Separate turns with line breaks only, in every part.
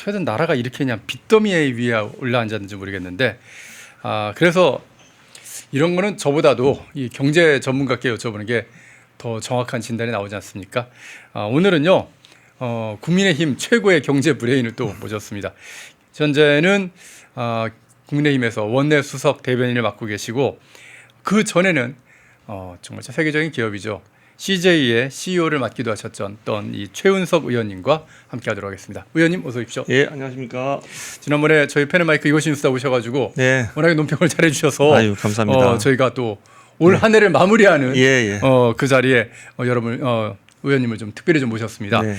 어떻게든 나라가 이렇게 그냥 빚더미 위에 올라앉았는지 모르겠는데 아 그래서 이런 거는 저보다도 이 경제 전문가께 여쭤보는 게 더 정확한 진단이 나오지 않습니까? 아, 오늘은요 어, 국민의힘 최고의 경제 브레인을 또 모셨습니다. 현재는 아, 국민의힘에서 원내 수석 대변인을 맡고 계시고 그 전에는 어, 정말 세계적인 기업이죠. CJ의 CEO를 맡기도 하셨던 이 최은석 의원님과 함께하도록 하겠습니다. 의원님 어서 오십시오.
예, 안녕하십니까.
지난번에 저희 페널마이크 이것이 뉴스다 오셔가지고
네.
워낙에 논평을 잘해주셔서
아유, 감사합니다.
어, 저희가 또 올한 해를 마무리하는
예, 예.
어, 그 자리에 어, 여러분 어, 의원님을 좀 특별히 좀 모셨습니다.
네.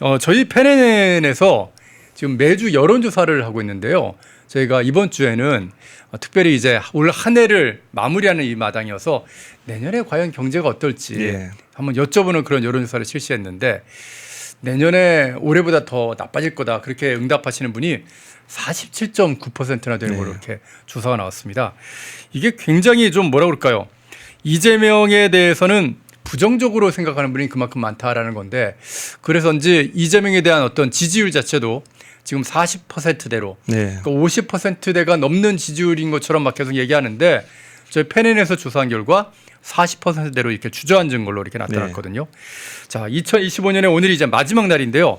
어, 저희 페넨에서 지금 매주 여론조사를 하고 있는데요. 저희가 이번 주에는 어, 특별히 이제 올 한 해를 마무리하는 이 마당이어서 내년에 과연 경제가 어떨지
예.
한번 여쭤보는 그런 여론조사를 실시했는데 내년에 올해보다 더 나빠질 거다 그렇게 응답하시는 분이 47.9%나 되는 걸로
네.
이렇게 조사가 나왔습니다. 이게 굉장히 좀 뭐라 그럴까요? 이재명에 대해서는 부정적으로 생각하는 분이 그만큼 많다라는 건데 그래서인지 이재명에 대한 어떤 지지율 자체도 지금 40%대로
네.
그러니까 50%대가 넘는 지지율인 것처럼 막 계속 얘기하는데 저희 페넨에서 조사한 결과 40%대로 이렇게 주저앉은 걸로 이렇게 나타났거든요. 자, 2025년에 오늘이 이제 마지막 날인데요.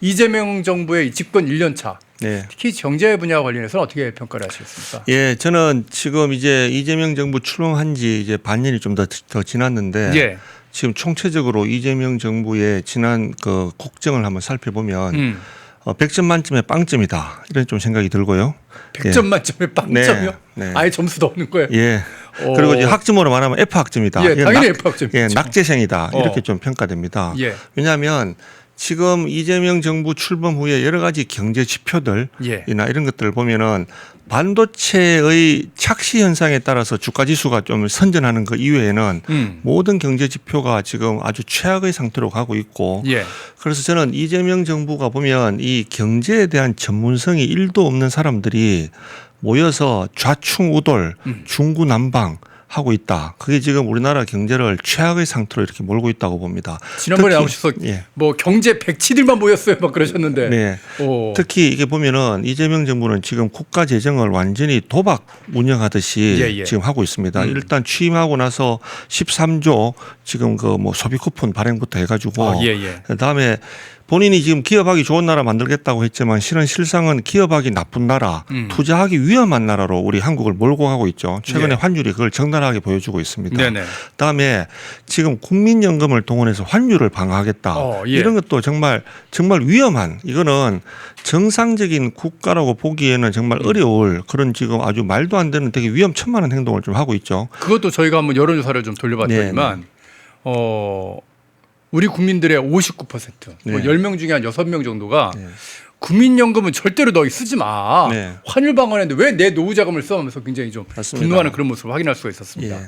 이재명 정부의 이 집권 1년 차,
네.
특히 경제 분야와 관련해서는 어떻게 평가를 하시겠습니까?
예, 저는 지금 이제 이재명 정부 출범한 지 이제 반년이 좀 더 더 지났는데
예.
지금 총체적으로 이재명 정부의 지난 그 국정을 한번 살펴보면
음.
어, 100점 만점에 빵점이다. 이런 좀 생각이 들고요.
100점 만점에 빵점이요?
네, 네.
아예 점수도 없는 거예요.
예.
어.
그리고 이제 학점으로 말하면 F 학점이다.
예, 당연히
낙-
F 학점이죠.
예, 낙제생이다.
어.
이렇게 좀 평가됩니다.
예.
왜냐하면 지금 이재명 정부 출범 후에 여러 가지 경제 지표들
예.
이나 이런 것들을 보면은 반도체의 착시 현상에 따라서 주가 지수가 좀 선전하는 그 이외에는
음.
모든 경제 지표가 지금 아주 최악의 상태로 가고 있고
예.
그래서 저는 이재명 정부가 보면 이 경제에 대한 전문성이 일도 없는 사람들이 모여서 좌충우돌
음.
중구난방 하고 있다. 그게 지금 우리나라 경제를 최악의 상태로 이렇게 몰고 있다고 봅니다.
지난번에 나오셔서
예.
뭐 경제 백치들만 모였어요. 막 그러셨는데.
네.
오.
특히 이게 보면은 이재명 정부는 지금 국가 재정을 완전히 도박 운영하듯이
예, 예.
지금 하고 있습니다.
음.
일단 취임하고 나서 13조 지금 그 뭐 소비 쿠폰 발행부터 해가지고
아, 예, 예.
그다음에 본인이 지금 기업하기 좋은 나라 만들겠다고 했지만 실은 실상은 기업하기 나쁜 나라,
음.
투자하기 위험한 나라로 우리 한국을 몰고 가고 있죠. 최근에
예.
환율이 그걸 적나라하게 보여주고 있습니다.
네네.
그다음에 지금 국민연금을 동원해서 환율을 방어하겠다.
어, 예.
이런 것도 정말 정말 위험한 이거는 정상적인 국가라고 보기에는 정말
음.
어려울 그런 지금 아주 말도 안 되는 되게 위험천만한 행동을 좀 하고 있죠.
그것도 저희가 한번 여론조사를 좀 돌려봤더니만
네,
어 우리 국민들의 59%, 뭐
네.
10명 중에 한 6명 정도가
네.
국민연금은 절대로 너 쓰지 마.
네.
환율 방어하는데 왜 내 노후 자금을 써? 하면서 굉장히 좀
맞습니다.
분노하는 그런 모습을 확인할 수가 있었습니다.
예.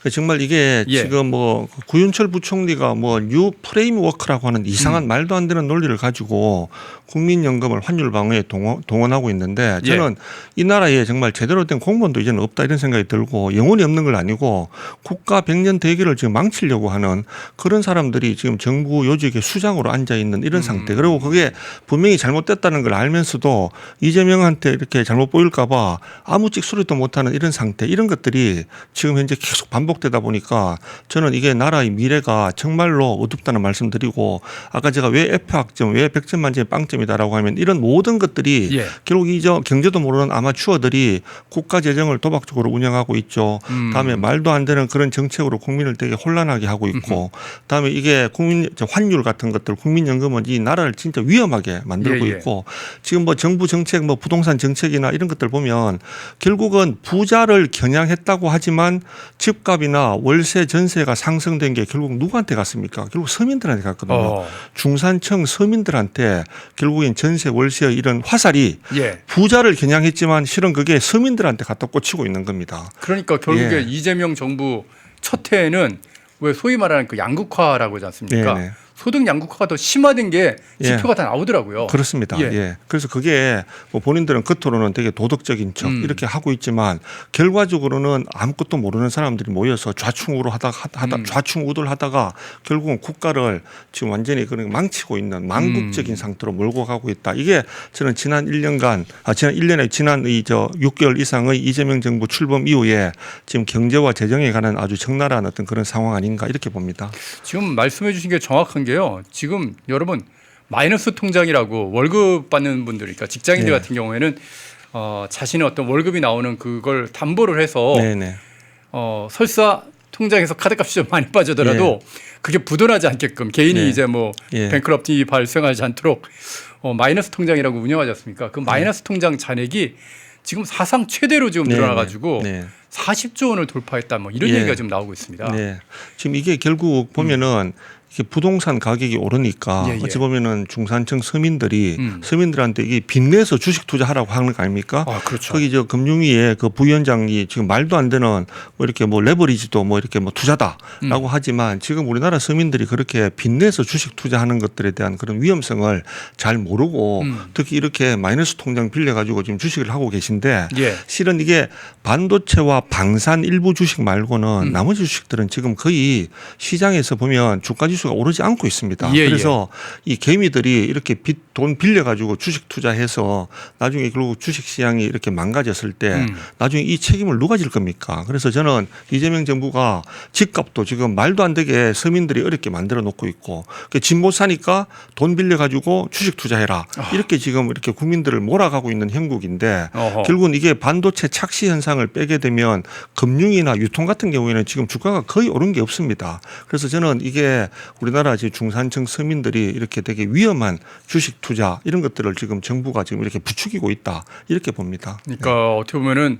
그 정말 이게
예.
지금 뭐 구윤철 부총리가 뭐 뉴 프레임워크라고 하는 이상한
음.
말도 안 되는 논리를 가지고 국민연금을 환율 방어에 동원, 동원하고 있는데
예.
저는 이 나라에 정말 제대로 된 공무원도 이제는 없다 이런 생각이 들고 영혼이 없는 건 아니고 국가 백년 대계를 지금 망치려고 하는 그런 사람들이 지금 정부 요직에 수장으로 앉아 있는 이런
음.
상태 그리고 그게 분명히 잘못됐다는 걸 알면서도 이재명한테 이렇게 잘못 보일까봐 아무 찍소리도 못하는 이런 상태 이런 것들이 지금 현재 계속 반복되다 보니까 저는 이게 나라의 미래가 정말로 어둡다는 말씀드리고 아까 제가 왜 F 학점 왜 100점 만점에 빵점 이다라고 하면 이런 모든 것들이
예.
결국 이저 경제도 모르는 아마추어들이 국가 재정을 도박적으로 운영하고 있죠.
음.
다음에 말도 안 되는 그런 정책으로 국민을 되게 혼란하게 하고 있고 다음에 이게 국민 저 환율 같은 것들 국민연금은 이 나라를 진짜 위험하게 만들고
예, 예.
있고 지금 뭐 정부 정책 뭐 부동산 정책이나 이런 것들 보면 결국은 부자를 겨냥했다고 하지만 집값이나 월세 전세가 상승된 게 결국 누구한테 갔습니까? 결국 서민들한테 갔거든요.
어.
중산층 서민들한테 결국 엔 전세 월세의 이런 화살이
예.
부자를 겨냥했지만 실은 그게 서민들한테 갖다 꽂히고 있는 겁니다.
그러니까 결국에
예.
이재명 정부 첫 해에는 왜 소위 말하는 그 양극화라고 하지 않습니까?
네네.
소득 양극화가 더 심화된 게
예.
지표가 다 나오더라고요.
그렇습니다.
예.
예. 그래서 그게 뭐 본인들은 겉으로는 되게 도덕적인 척
음.
이렇게 하고 있지만 결과적으로는 아무것도 모르는 사람들이 모여서 좌충우로 하다가 하다
음.
좌충우돌 하다가 결국은 국가를 지금 완전히 그런 망치고 있는 망국적인
음.
상태로 몰고 가고 있다. 이게 저는 지난 1년간 아 지난 1년에 지난 이저 6개월 이상의 이재명 정부 출범 이후에 지금 경제와 재정에 관한 아주 적나라한 어떤 그런 상황 아닌가 이렇게 봅니다.
지금 말씀해 주신 게 정확한 게 요. 지금 여러분 마이너스 통장이라고 월급 받는 분들, 그러니까 직장인들
예.
같은 경우에는 어, 자신의 어떤 월급이 나오는 그걸 담보를 해서
네네.
어, 설사 통장에서 카드값이 좀 많이 빠져더라도 그게 부도나지 않게끔 개인이
네.
이제 뭐
예.
뱅크럽티 발생하지 않도록 어, 마이너스 통장이라고 운영하지 않습니까? 그 마이너스 통장 잔액이 지금 사상 최대로 지금
네,
늘어나가지고
네.
40조 원을 돌파했다 뭐 이런
예.
얘기가 지금 나오고 있습니다.
네. 지금 이게 결국 보면은 이게 부동산 가격이 오르니까
예, 예.
어찌 보면은 중산층 서민들이
음.
서민들한테 이게 빚내서 주식 투자하라고 하는 거 아닙니까?
아 그렇죠.
거기 저 금융위에 그 부위원장이 지금 말도 안 되는 뭐 이렇게 뭐 레버리지도 뭐 이렇게 뭐 투자다라고
음.
하지만 지금 우리나라 서민들이 그렇게 빚내서 주식 투자하는 것들에 대한 그런 위험성을 잘 모르고
음.
특히 이렇게 마이너스 통장 빌려 가지고 지금 주식을 하고 계신데
예.
실은 이게 반도체와 방산 일부 주식 말고는
음.
나머지 주식들은 지금 거의 시장에서 보면 주가 지 수가 오르지 않고 있습니다.
예,
그래서 이 개미들이 이렇게 빚 돈 빌려 가지고 주식 투자해서 나중에 결국 주식 시장이 이렇게 망가졌을 때
음.
나중에 이 책임을 누가 질 겁니까? 그래서 저는 이재명 정부가 집값도 지금 말도 안 되게 서민들이 어렵게 만들어 놓고 있고 집못 사니까 돈 빌려 가지고 주식 투자해라
아.
이렇게 지금 이렇게 국민들을 몰아가고 있는 형국인데
어허.
결국은 이게 반도체 착시 현상을 빼게 되면 금융이나 유통 같은 경우에는 지금 주가가 거의 오른 게 없습니다. 그래서 저는 이게 우리나라 지금 중산층 서민들이 이렇게 되게 위험한 주식 투자 이런 것들을 지금 정부가 지금 이렇게 부추기고 있다 이렇게 봅니다.
그러니까 어떻게 보면은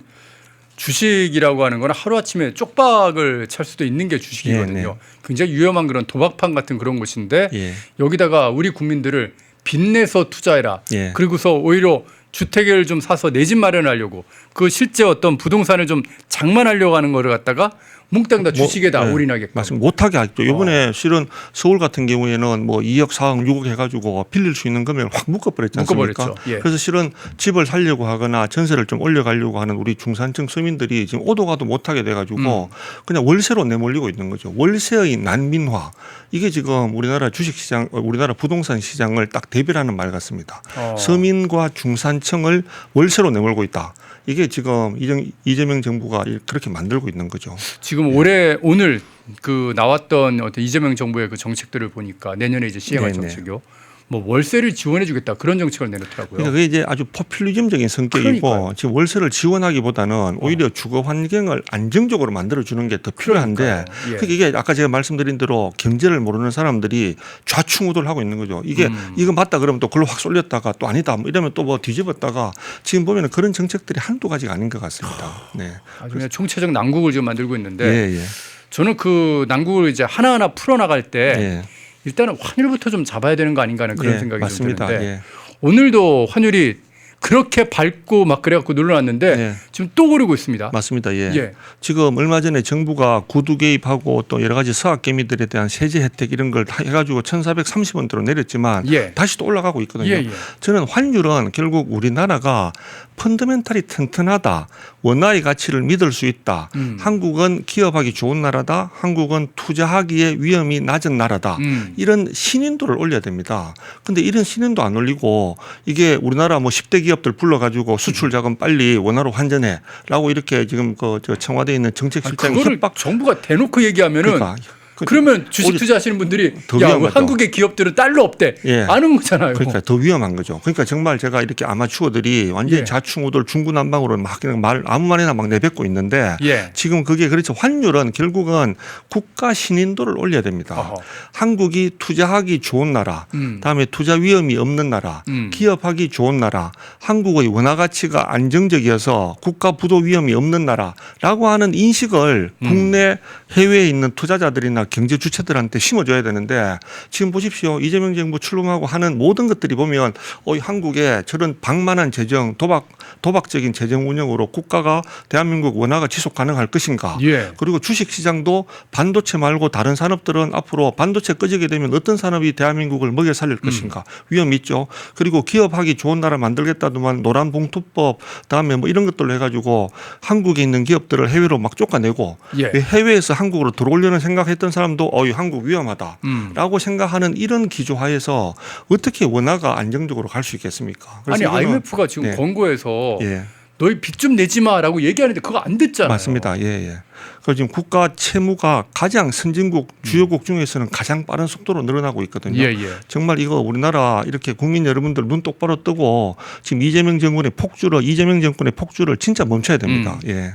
주식이라고 하는 건 하루아침에 쪽박을 찰 수도 있는 게 주식이거든요.
예, 네.
굉장히 위험한 그런 도박판 같은 그런 곳인데
예.
여기다가 우리 국민들을 빚내서 투자해라.
예.
그리고서 오히려 주택을 좀 사서 내 집 마련하려고 그 실제 어떤 부동산을 좀 장만하려고 하는 거를 갖다가 몽땅 다
뭐,
주식에다
네,
올인하게끔.
맞습니다. 못하게 하죠. 이번에 실은 서울 같은 경우에는 뭐 2억, 4억, 6억 해가지고 빌릴 수 있는 금액을 확 묶어버렸지 않습니까?
묶어버렸죠. 예.
그래서 실은 집을 살려고 하거나 전세를 좀 올려가려고 하는 우리 중산층 서민들이 지금 오도가도 못하게 돼가지고
음.
그냥 월세로 내몰리고 있는 거죠. 월세의 난민화. 이게 지금 우리나라 주식시장, 어, 우리나라 부동산 시장을 딱 대별하는 말 같습니다.
어.
서민과 중산층을 월세로 내몰고 있다. 이게 지금 이정, 이재명 정부가 그렇게 만들고 있는 거죠.
지금 올해 오늘 그 나왔던 어떤 이재명 정부의 그 정책들을 보니까 내년에 이제 시행할
네네.
정책이요. 뭐 월세를 지원해주겠다 그런 정책을 내놓더라고요.
그러니까 그게 이제 아주 포퓰리즘적인 성격이고
그러니까요.
지금 월세를 지원하기보다는 오히려 주거 환경을 안정적으로 만들어 주는 게 더 필요한데.
예.
이게 아까 제가 말씀드린 대로 경제를 모르는 사람들이 좌충우돌 하고 있는 거죠. 이게
음.
이거 맞다 그러면 또 글로 확 쏠렸다가 또 아니다 뭐 이러면 또 뭐 뒤집었다가 지금 보면은 그런 정책들이 한두 가지가 아닌 것 같습니다. 네.
아주 그냥 총체적 난국을 지금 만들고 있는데
예, 예.
저는 그 난국을 이제 하나하나 풀어나갈 때
예.
일단은 환율부터 좀 잡아야 되는 거 아닌가 하는 그런
예,
생각이
맞습니다.
좀 드는데
예.
오늘도 환율이 그렇게 밝고 막 그래갖고 눌러놨는데
예.
지금 또 오르고 있습니다.
맞습니다. 예.
예.
지금 얼마 전에 정부가 구두 개입하고 또 여러 가지 서학 개미들에 대한 세제 혜택 이런 걸 다 해가지고 1,430원대로 내렸지만
예.
다시 또 올라가고 있거든요.
예, 예.
저는 환율은 결국 우리나라가 펀더멘탈이 튼튼하다. 원화의 가치를 믿을 수 있다.
음.
한국은 기업하기 좋은 나라다. 한국은 투자하기에 위험이 낮은 나라다.
음.
이런 신인도를 올려야 됩니다. 근데 이런 신인도 안 올리고 이게 우리나라 뭐 10대 기업 들 불러가지고 수출 자금 빨리 원화로 환전해라고 이렇게 지금 그 저 청와대에 있는 정책실장이 협박
정부가 대놓고 얘기하면은
그러니까 그-
그러면 주식 투자하시는 분들이
더
야. 뭐 한국의 기업들은 달러 없대
예.
아는 거잖아요.
그러니까 더 위험한 거죠. 그러니까 정말 제가 이렇게 아마추어들이 완전히
예.
좌충우돌 중구난방으로 막 그냥 말 아무 말이나 막 내뱉고 있는데
예.
지금 그게 그렇죠. 환율은 결국은 국가 신인도를 올려야 됩니다.
어허.
한국이 투자하기 좋은 나라,
음.
다음에 투자 위험이 없는 나라,
음.
기업하기 좋은 나라, 한국의 원화 가치가 안정적이어서 국가 부도 위험이 없는 나라라고 하는 인식을
음.
국내 해외에 있는 투자자들이나 경제 주체들한테 심어줘야 되는데 지금 보십시오 이재명 정부 출범하고 하는 모든 것들이 보면 어, 이 한국에 저런 방만한 재정 도박 도박적인 재정 운영으로 국가가 대한민국 원화가 지속 가능할 것인가?
예.
그리고 주식 시장도 반도체 말고 다른 산업들은 앞으로 반도체 꺼지게 되면 어떤 산업이 대한민국을 먹여 살릴
음.
것인가 위험 있죠. 그리고 기업하기 좋은 나라 만들겠다더만 노란 봉투법 다음에 뭐 이런 것들로 해가지고 한국에 있는 기업들을 해외로 막 쫓아내고
예.
해외에서 한국으로 들어오려는 생각했던 사람도 어이 한국 위험하다.
음.
라고 생각하는 이런 기조하에서 어떻게 원화가 안정적으로 갈 수 있겠습니까?
아니
이거는-
IMF가 지금
네.
권고해서
예.
너희 빚 좀 내지 마라고 얘기하는데 그거 안 됐잖아요.
맞습니다. 예, 예. 그리고 지금 국가 채무가 가장 선진국 주요국 중에서는 가장 빠른 속도로 늘어나고 있거든요.
예, 예.
정말 이거 우리나라 이렇게 국민 여러분들 눈 똑바로 뜨고 지금 이재명 정권의 폭주를 이재명 정권의 폭주를 진짜 멈춰야 됩니다.
음.
예.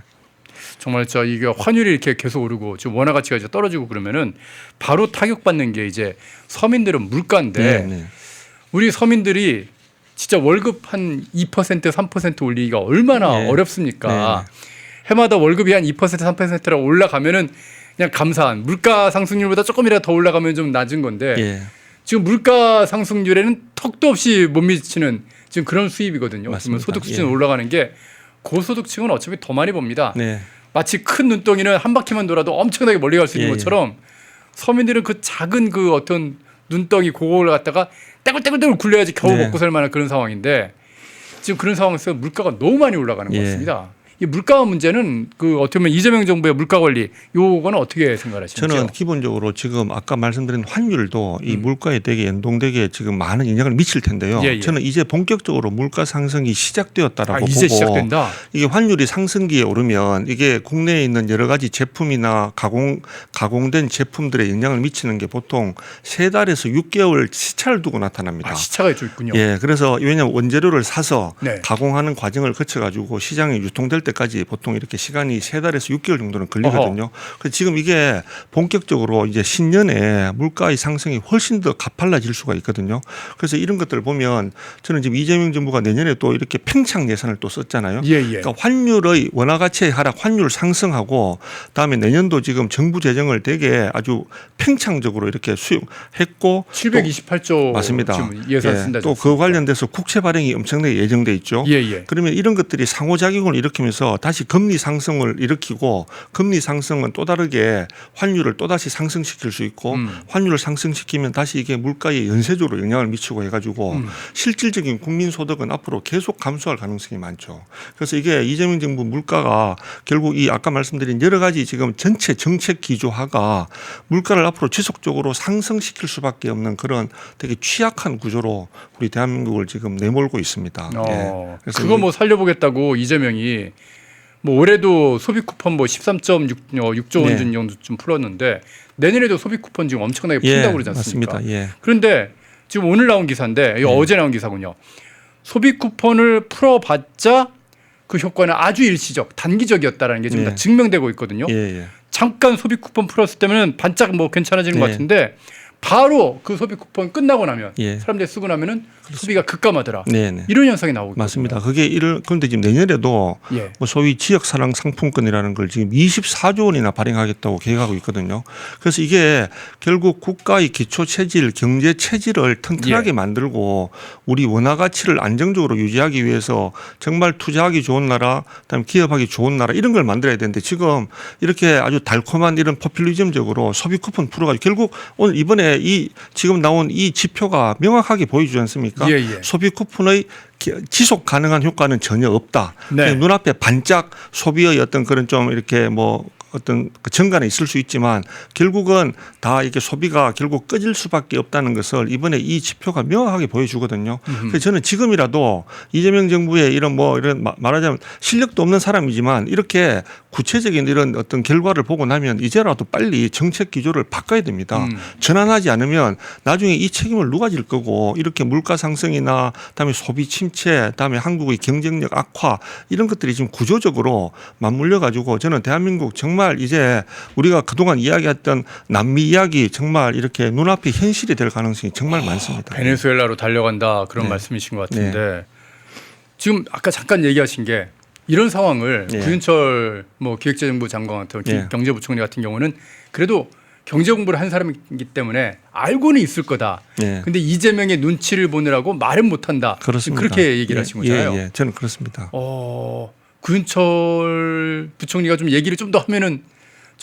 정말 저 이게 환율이 이렇게 계속 오르고 지금 원화 가치가 이제 떨어지고 그러면은 바로 타격받는 게 이제 서민들은 물가인데
네, 네.
우리 서민들이 진짜 월급 한 2% 3% 올리기가 얼마나
네.
어렵습니까? 해마다 월급이 한 2% 3%라 올라가면은 그냥 감사한 물가 상승률보다 조금이라도 더 올라가면 좀 낮은 건데
예.
지금 물가 상승률에는 턱도 없이 못 미치는 지금 그런 수입이거든요. 그러면
맞습니다.
소득 수준
예.
올라가는 게 고소득층은 어차피 더 많이 봅니다.
네.
마치 큰 눈덩이는 한 바퀴만 돌아도 엄청나게 멀리 갈 수 있는
예, 예.
것처럼 서민들은 그 작은 그 어떤 눈덩이 그걸 갖다가 떼굴떼굴떼굴 굴려야지 겨우
네.
먹고 살 만한 그런 상황인데 지금 그런 상황에서 물가가 너무 많이 올라가는 것
예.
같습니다. 이 물가 문제는 그 어떻게 보면 이재명 정부의 물가 관리 요거는 어떻게 생각하시는지요?
저는 기본적으로 지금 아까 말씀드린 환율도 이
음.
물가에 되게 연동되게 지금 많은 영향을 미칠 텐데요.
예, 예.
저는 이제 본격적으로 물가 상승이 시작되었다라고
아, 이제
보고
시작된다.
이게 환율이 상승기에 오르면 이게 국내에 있는 여러 가지 제품이나 가공 가공된 제품들에 영향을 미치는 게 보통 세 달에서 6개월 시차를 두고 나타납니다.
아, 시차가 좀 있군요.
예, 그래서 왜냐하면 원재료를 사서
네.
가공하는 과정을 거쳐가지고 시장에 유통될 때 까지 보통 이렇게 시간이 세 달에서 6개월 정도는 걸리거든요. 그래서 지금 이게 본격적으로 이제 신년에 물가의 상승이 훨씬 더 가팔라질 수가 있거든요. 그래서 이런 것들을 보면 저는 지금 이재명 정부가 내년에 또 이렇게 팽창 예산을 또 썼잖아요.
예, 예.
그러니까 환율의 원화 가치의 하락, 환율 상승하고 그다음에 내년도 지금 정부 재정을 되게 아주 팽창적으로 이렇게 수용했고
728조
맞습니다.
예산
예,
쓴다.
또그 관련돼서 국채 발행이 엄청나게 예정돼 있죠.
예, 예.
그러면 이런 것들이 상호작용을 일으키면서 다시 금리 상승을 일으키고 금리 상승은 또 다르게 환율을 또 다시 상승시킬 수 있고
음.
환율을 상승시키면 다시 이게 물가에 연쇄적으로 영향을 미치고 해가지고
음.
실질적인 국민 소득은 앞으로 계속 감소할 가능성이 많죠. 그래서 이게 이재명 정부 물가가 결국 이 아까 말씀드린 여러 가지 지금 전체 정책 기조화가 물가를 앞으로 지속적으로 상승시킬 수밖에 없는 그런 되게 취약한 구조로 우리 대한민국을 지금 내몰고 있습니다.
어,
예. 그래서
그거
이-
뭐 살려보겠다고 이재명이 뭐 올해도 소비 쿠폰 뭐 13.6조 원
네.
준 정도 좀 풀었는데 내년에도 소비 쿠폰 지금 엄청나게 푼다고 그러지 않습니까?
맞습니다. 예.
그런데 지금 오늘 나온 기사인데 이거
네.
어제 나온 기사군요. 소비 쿠폰을 풀어봤자 그 효과는 아주 일시적, 단기적이었다라는 게 지금
네.
다 증명되고 있거든요.
예, 예.
잠깐 소비 쿠폰 풀었을 때면 반짝 뭐 괜찮아지는 것
네.
같은데 바로 그 소비 쿠폰 끝나고 나면
예.
사람들이 쓰고 나면은 소비가 급감하더라.
네, 네.
이런 현상이 나오고
맞습니다. 그게 이런 그런데 지금 내년에도.
예.
뭐 소위 지역 사랑 상품권이라는 걸 지금 24조 원이나 발행하겠다고 계획하고 있거든요. 그래서 이게 결국 국가의 기초 체질, 경제 체질을 튼튼하게
예.
만들고 우리 원화 가치를 안정적으로 유지하기 위해서 정말 투자하기 좋은 나라, 그다음에 기업하기 좋은 나라 이런 걸 만들어야 되는데 지금 이렇게 아주 달콤한 이런 포퓰리즘적으로 소비 쿠폰 풀어가지고 결국 오늘 이번에 이 지금 나온 이 지표가 명확하게 보여주지 않습니까?
예, 예.
소비 쿠폰의 기- 지속 가능한 효과는 전혀 없다.
네.
눈앞에 반짝 소비의 어떤 그런 좀 이렇게 뭐 어떤 그 정가는 있을 수 있지만 결국은 다 이게 소비가 결국 꺼질 수밖에 없다는 것을 이번에 이 지표가 명확하게 보여주거든요. 그래서 저는 지금이라도 이재명 정부의 이런 뭐 이런 마- 말하자면 실력도 없는 사람이지만 이렇게 구체적인 이런 어떤 결과를 보고 나면 이제라도 빨리 정책 기조를 바꿔야 됩니다.
음.
전환하지 않으면 나중에 이 책임을 누가 질 거고 이렇게 물가 상승이나 그다음에 소비 침체, 그다음에 한국의 경쟁력 악화 이런 것들이 지금 구조적으로 맞물려 가지고 저는 대한민국 정말 이제 우리가 그동안 이야기했던 남미 이야기 정말 이렇게 눈앞에 현실이 될 가능성이 정말 많습니다.
베네수엘라로 달려간다 그런
네.
말씀이신 것 같은데 지금 아까 잠깐 얘기하신 게 이런 상황을
네.
구윤철 뭐 기획재정부 장관 같은 기-
네.
경제부총리 같은 경우는 그래도 경제 공부를 한 사람이기 때문에 알고는 있을 거다.
예.
근데 이재명의 눈치를 보느라고 말은 못 한다.
그렇습니다.
그렇게 얘기를
예,
하신 거잖아요.
예, 예. 저는 그렇습니다.
어, 구윤철 부총리가 좀 얘기를 좀 더 하면은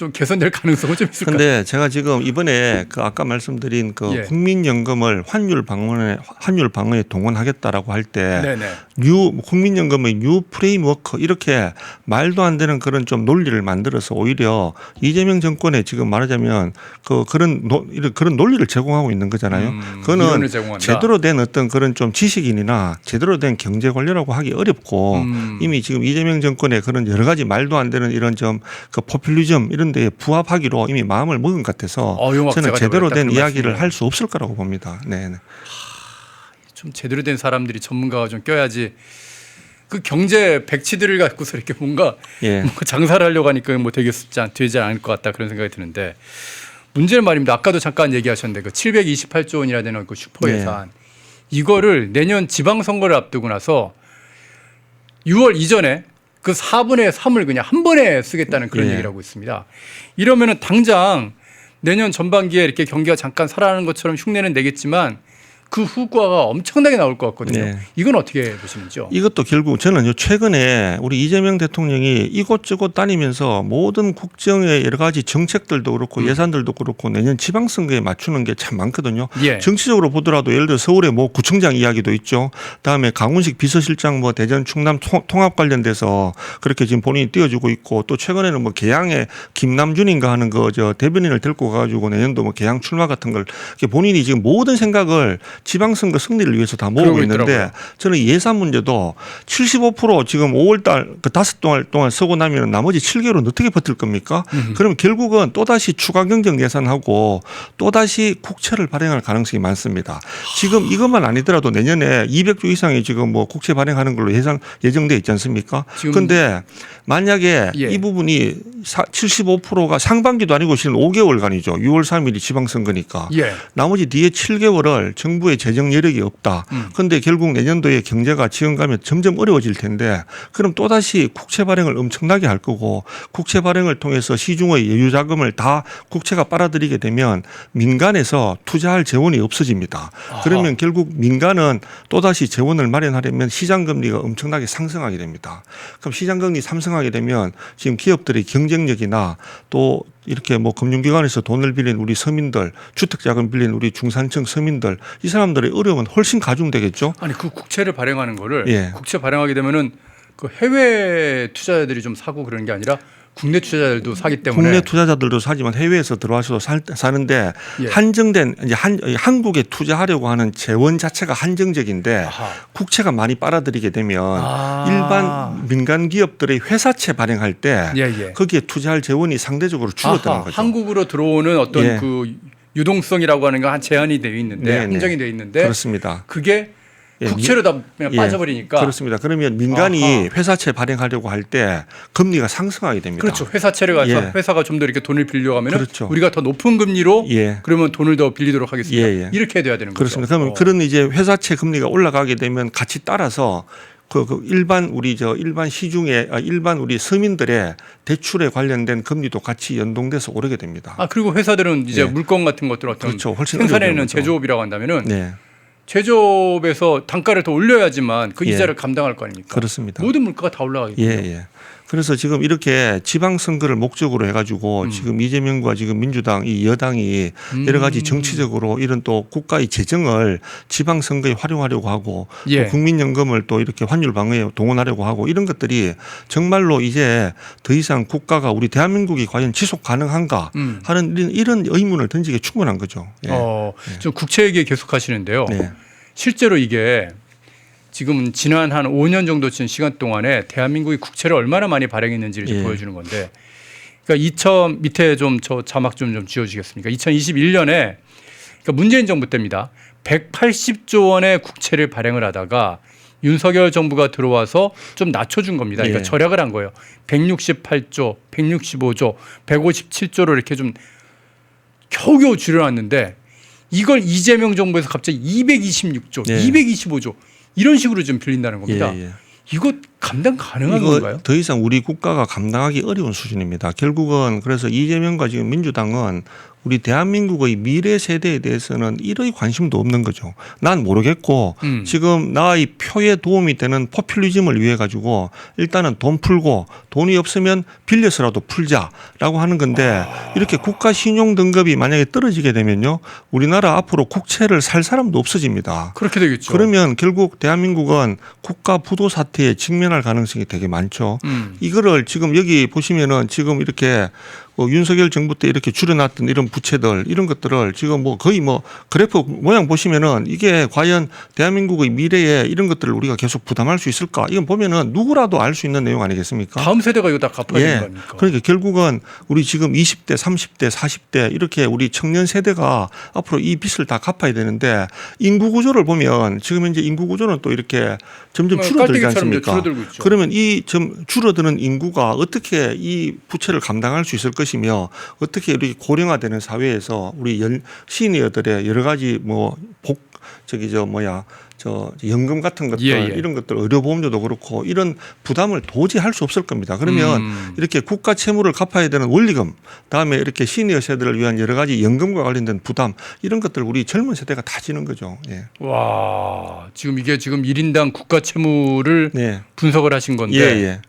좀 개선될 가능성은 좀 있을까요?
근데 제가 지금 이번에 그 아까 말씀드린 그
예.
국민연금을 환율 방문에 환율 방어에 동원하겠다라고 할 때. 뉴 국민연금의 뉴 프레임워크 이렇게 말도 안 되는 그런 좀 논리를 만들어서 오히려 이재명 정권에 지금 말하자면 그 그런 노, 이런 그런 논리를 제공하고 있는 거잖아요.
음,
그거는. 제대로 된 어떤 그런 좀 지식인이나 제대로 된 경제 관료라고 하기 어렵고
음.
이미 지금 이재명 정권의 그런 여러 가지 말도 안 되는 이런 좀 그 포퓰리즘 이런 데에 부합하기로 이미 마음을 먹은 것 같아서
어,
저는 제대로 된 이야기를. 할 수 없을 거라고 봅니다. 네. 네.
좀 제대로 된 사람들이 전문가가 좀 껴야지. 그 경제 백치들을 갖고서 이렇게 뭔가
예.
뭔가 장사를 하려고 하니까 뭐 되겠지 않, 되지 않을 것 같다 그런 생각이 드는데 문제는 말입니다. 아까도 잠깐 얘기하셨는데 그 728조 원이나 되는 그 슈퍼
네.
예산 이거를 내년 지방선거를 앞두고 나서 6월 이전에 그 4분의 3을 그냥 한 번에 쓰겠다는 그런
예.
얘기를 하고 있습니다. 이러면은 당장 내년 전반기에 이렇게 경기가 잠깐 살아나는 것처럼 흉내는 내겠지만 그 후과가 엄청나게 나올 것 같거든요.
네.
이건 어떻게 보시는지요?
이것도 결국 저는요 최근에 우리 이재명 대통령이 이곳저곳 다니면서 모든 국정의 여러 가지 정책들도 그렇고 예산들도 그렇고 내년 지방선거에 맞추는 게 참 많거든요.
예.
정치적으로 보더라도 예를 들어 서울의 뭐 구청장 이야기도 있죠. 다음에 강훈식 비서실장 뭐 대전 충남 통- 통합 관련돼서 그렇게 지금 본인이 띄워주고 있고 또 최근에는 뭐 개항에 김남준인가 하는 그 저 대변인을 데리고 가가지고 내년도 뭐 개항 출마 같은 걸 본인이 지금 모든 생각을 지방선거 승리를 위해서 다 모으고 있는데
있더라고요.
저는 예산 문제도 75% 지금 5월달 그 다섯 동안 동안 쓰고 나면 나머지 7개월은 어떻게 버틸 겁니까? 그러면 결국은 또 다시 추가 경정 예산하고 또 다시 국채를 발행할 가능성이 많습니다. 지금 이것만 아니더라도 내년에 200조 이상의 지금 뭐 국채 발행하는 걸로 예상 예정돼 있지 않습니까? 근데 만약에
예.
이 부분이 75%가 상반기도 아니고 지금 5개월간이죠. 6월 3일이 지방선거니까.
예.
나머지 뒤에 7개월을 정부의 재정 여력이 없다.
음.
그런데 결국 내년도에 경제가 지금 가면 점점 어려워질 텐데 그럼 또다시 국채 발행을 엄청나게 할 거고 국채 발행을 통해서 시중의 여유 자금을 다 국채가 빨아들이게 되면 민간에서 투자할 재원이 없어집니다.
아하.
그러면 결국 민간은 또다시 재원을 마련하려면 시장 금리가 엄청나게 상승하게 됩니다. 그럼 시장 금리 상승하게 되면 지금 기업들의 경쟁력이나 또 이렇게 뭐 금융기관에서 돈을 빌린 우리 서민들, 주택자금 빌린 우리 중산층 서민들 이 사람들의 어려움은 훨씬 가중되겠죠.
아니 그 국채를 발행하는 거를
예.
국채 발행하게 되면은 그 해외 투자자들이 좀 사고 그러는 게 아니라 국내 투자자들도 사기 때문에
국내 투자자들도 사지만 해외에서 들어와서도 살- 사는데
예.
한정된 이제 한 한국에 투자하려고 하는 재원 자체가 한정적인데
아하.
국채가 많이 빨아들이게 되면
아.
일반 민간 기업들의 회사채 발행할 때
예, 예.
거기에 투자할 재원이 상대적으로 줄었다는
아하,
거죠.
한국으로 들어오는 어떤
예.
그 유동성이라고 하는 건한 제한이 되어 있는데
네, 네.
한정이 되어 있는데
그렇습니다.
그게
예,
국채로 다 그냥
예,
빠져버리니까
그렇습니다. 그러면 민간이
아하.
회사채 발행하려고 할 때 금리가 상승하게 됩니다.
그렇죠. 회사채를 가서
예.
회사가 좀 더 이렇게 돈을 빌려가면 은
그렇죠.
우리가 더 높은 금리로
예.
그러면 돈을 더 빌리도록 하겠습니다.
예, 예.
이렇게 돼야 되는 거죠.
그렇습니다. 그러면
어.
그런 이제 회사채 금리가 올라가게 되면 같이 따라서 그, 그 일반 우리 저 일반 시중에 아, 일반 우리 서민들의 대출에 관련된 금리도 같이 연동돼서 오르게 됩니다.
아 그리고 회사들은 이제
예.
물건 같은 것들 어떤
그렇죠. 거죠.
제조업이라고 한다면은
네,
제조업에서 단가를 더 올려야지만 그
예.
이자를 감당할 거 아닙니까?
그렇습니다.
모든 물가가 다 올라가기
예,
때문에
예. 그래서 지금 이렇게 지방선거를 목적으로 해가지고
음.
지금 이재명과 지금 민주당 이 여당이 여러 가지 정치적으로 이런 또 국가의 재정을 지방선거에 활용하려고 하고
예.
또 국민연금을 또 이렇게 환율 방어에 동원하려고 하고 이런 것들이 정말로 이제 더 이상 국가가 우리 대한민국이 과연 지속 가능한가
음.
하는 이런, 이런 의문을 던지게 충분한 거죠. 예.
어, 좀 국채 얘기 계속 하시는데요.
네.
실제로 이게 지금 지난 한 5년 정도 친 시간 동안에 대한민국이 국채를 얼마나 많이 발행했는지를 좀
예.
보여주는 건데, 그러니까 2000 밑에 좀 저 자막 좀 좀 지어주겠습니까? 2021년에 그러니까 문재인 정부 때입니다. 180조 원의 국채를 발행을 하다가 윤석열 정부가 들어와서 좀 낮춰준 겁니다. 그러니까
예.
절약을 한 거예요. 168조, 165조, 157조로 이렇게 좀 겨우겨우 줄여놨는데 이걸 이재명 정부에서 갑자기 226조,
예.
225조 이런 식으로 좀 빌린다는 겁니다.
예, 예.
이거 감당 가능한
이거
건가요?
더 이상 우리 국가가 감당하기 어려운 수준입니다. 결국은 그래서 이재명과 지금 민주당은 우리 대한민국의 미래 세대에 대해서는 일의 관심도 없는 거죠. 난 모르겠고
음.
지금 나의 표에 도움이 되는 포퓰리즘을 위해 가지고 일단은 돈 풀고 돈이 없으면 빌려서라도 풀자라고 하는 건데 이렇게 국가 신용 등급이 만약에 떨어지게 되면요 우리나라 앞으로 국채를 살 사람도 없어집니다.
그렇게 되겠죠.
그러면 결국 대한민국은 국가 부도 사태에 직면 할 가능성이 되게 많죠.
음.
이거를 지금 여기 보시면은 지금 이렇게 어, 윤석열 정부 때 이렇게 줄여놨던 이런 부채들 이런 것들을 지금 뭐 거의 뭐 그래프 모양 보시면은 이게 과연 대한민국의 미래에 이런 것들을 우리가 계속 부담할 수 있을까? 이건 보면은 누구라도 알 수 있는 내용 아니겠습니까?
다음 세대가 이거 다 갚아야 되는
예.
거니까.
그러니까 결국은 우리 지금 20대, 30대, 40대 이렇게 우리 청년 세대가 앞으로 이 빚을 다 갚아야 되는데 인구 구조를 보면 지금 현재 인구 구조는 또 이렇게 점점
뭐
줄어들지 않습니까?
줄어들고 있죠.
그러면 이점 줄어드는 인구가 어떻게 이 부채를 감당할 수 있을 것이며 어떻게 이렇게 고령화되는 사회에서 우리 연, 시니어들의 여러 가지 뭐 복 저기 저 뭐야 저 연금 같은 것들
예, 예.
이런 것들 의료보험료도 그렇고 이런 부담을 도저히 할 수 없을 겁니다. 그러면
음.
이렇게 국가 채무를 갚아야 되는 원리금, 다음에 이렇게 시니어 세대를 위한 여러 가지 연금과 관련된 부담 이런 것들 우리 젊은 세대가 다 지는 거죠. 예.
와 지금 이게 지금 1인당 국가 채무를
네.
분석을 하신 건데.
예, 예.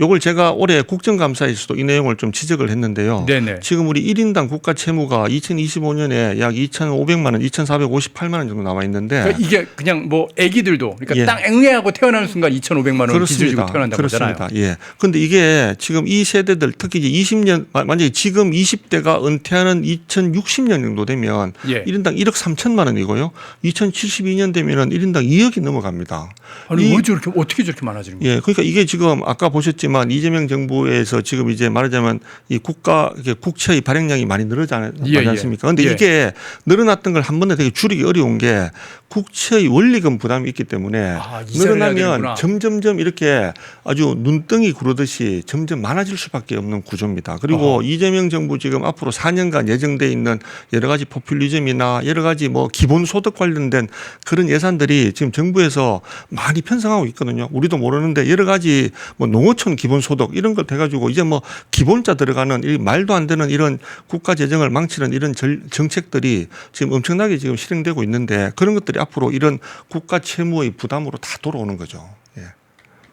요걸 제가 올해 국정감사에서도 이 내용을 좀 지적을 했는데요.
네네.
지금 우리 1인당 국가 채무가 2025년에 약 2,500만 원, 2,458만 원 정도 나와 있는데
그러니까 이게 그냥 뭐 아기들도 그러니까
예.
딱 응애하고 태어나는 순간 2,500만 원 빚을 지고 태어난다고
그렇습니다.
하잖아요.
예. 근데 이게 지금 이 세대들 특히 이제 20년 마- 만약에 지금 20대가 은퇴하는 2060년 정도 되면
예.
1인당 1억 3천만 원이고요. 2072년 되면은 1인당 2억이 넘어갑니다.
아니
이-
왜 저렇게 어떻게 저렇게 많아지는 거예요?
예, 그러니까 이게 지금 아까 보셨 지만 이재명 정부에서 지금 이제 말하자면 이 국가 국채의 발행량이 많이 늘어나지 않-
예, 예.
않습니까? 근데
예.
이게 늘어났던 걸 한 번에 되게 줄이기 어려운 게 국채의 원리금 부담이 있기 때문에
아.
늘어나면 점점점 이렇게 아주 눈덩이 구르듯이 점점 많아질 수밖에 없는 구조입니다. 그리고
어허.
이재명 정부 지금 앞으로 4년간 예정돼 있는 여러 가지 포퓰리즘이나 여러 가지 뭐 기본소득 관련된 그런 예산들이 지금 정부에서 많이 편성하고 있거든요. 우리도 모르는데 여러 가지 뭐 농어촌 기본 소득 이런 걸 돼가지고 이제 뭐 기본자 들어가는 이 말도 안 되는 이런 국가 재정을 망치는 이런 절- 정책들이 지금 엄청나게 지금 실행되고 있는데 그런 것들이 앞으로 이런 국가 채무의 부담으로 다 돌아오는 거죠. 예.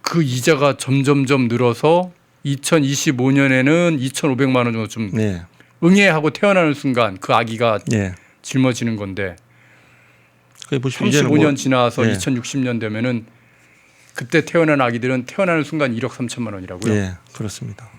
그 이자가 점점점 늘어서 2025년에는 2,500만 원 정도 좀
네.
응애하고 태어나는 순간 그 아기가
예.
짊어지는 건데
거기 보시면 이제는
35년
뭐
지나서
예.
2060년 되면은 그때 태어난 아기들은 태어나는 순간 1억 3천만 원이라고요.
예, 그렇습니다.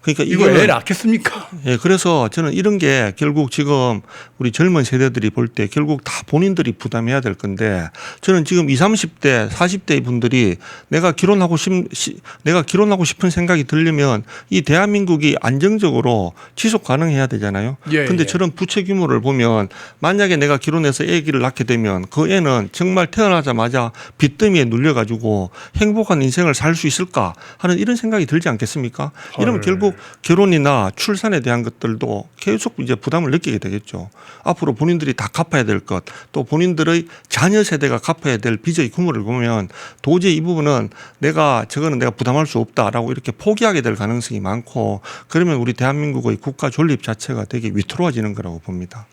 그러니까
이거 애 낳겠습니까?
예, 그래서 저는 이런 게 결국 지금 우리 젊은 세대들이 볼 때 결국 다 본인들이 부담해야 될 건데 저는 지금 20, 30대, 40대 분들이 내가 결혼하고 싶, 시, 내가 결혼하고 싶은 생각이 들려면 이 대한민국이 안정적으로 지속 가능해야 되잖아요.
예,
근데
예.
저런 부채 규모를 보면 만약에 내가 결혼해서 아기를 낳게 되면 그 애는 정말 태어나자마자 빚더미에 눌려 가지고 행복한 인생을 살 수 있을까 하는 이런 생각이 들지 않겠습니까? 이러면
헐.
결국 결혼이나 출산에 대한 것들도 계속 이제 부담을 느끼게 되겠죠. 앞으로 본인들이 다 갚아야 될 것, 또 본인들의 자녀 세대가 갚아야 될 빚의 규모를 보면 도저히 이 부분은 내가 저거는 내가 부담할 수 없다라고 이렇게 포기하게 될 가능성이 많고 그러면 우리 대한민국의 국가 존립 자체가 되게 위태로워지는 거라고 봅니다.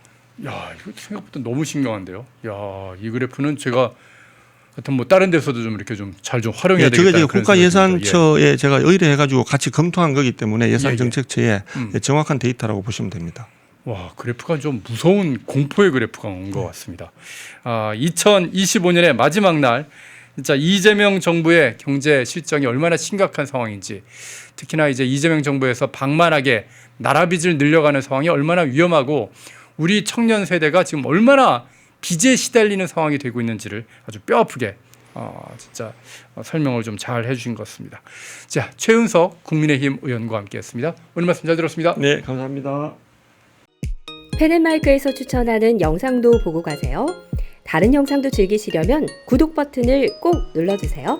야, 이거 생각보다 너무 신기한데요. 야, 이 그래프는 제가 하여튼 뭐 다른 데서도 좀 이렇게 좀 잘 좀 활용해야
예,
되겠다.
저게 지금 국가예산처에 제가 의뢰해 가지고 같이 검토한 거기 때문에
예, 예.
예산정책처에
음.
정확한 데이터라고 보시면 됩니다.
와 그래프가 좀 무서운 공포의 그래프가 온 것 같습니다. 아, 2025년의 마지막 날 진짜 이재명 정부의 경제 실정이 얼마나 심각한 상황인지 특히나 이제 이재명 정부에서 방만하게 나라 빚을 늘려가는 상황이 얼마나 위험하고 우리 청년 세대가 지금 얼마나 빚에 시달리는 상황이 되고 있는지를 아주 뼈아프게 어, 진짜 어, 설명을 좀 잘 해주신 것 같습니다. 자 최은석 국민의힘 의원과 함께했습니다. 오늘 말씀 잘 들었습니다.
네, 감사합니다.
펜앤마이크에서 추천하는 영상도 보고 가세요. 다른 영상도 즐기시려면 구독 버튼을 꼭 눌러주세요.